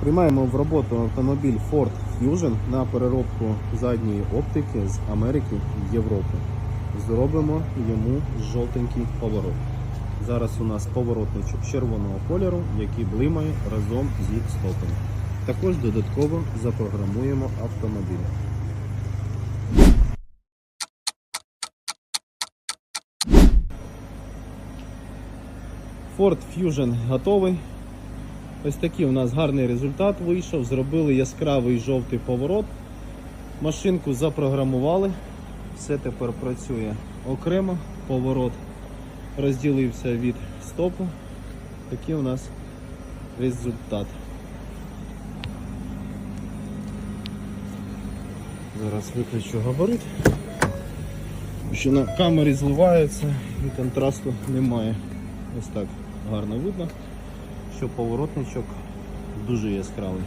Приймаємо в роботу автомобіль Ford Fusion на переробку задньої оптики з Америки в Європу. Зробимо йому жовтенький поворот. Зараз у нас поворотничок червоного кольору, який блимає разом зі стопом. Також додатково запрограмуємо автомобіль. Ford Fusion готовий. Ось такий у нас гарний результат вийшов. Зробили яскравий жовтий поворот. Машинку запрограмували. Все тепер працює окремо. Поворот розділився від стопу. Такий у нас результат. Зараз виключу габарит. Що на камері зливається і контрасту немає. Ось так гарно видно, що поворотничок дуже яскравий.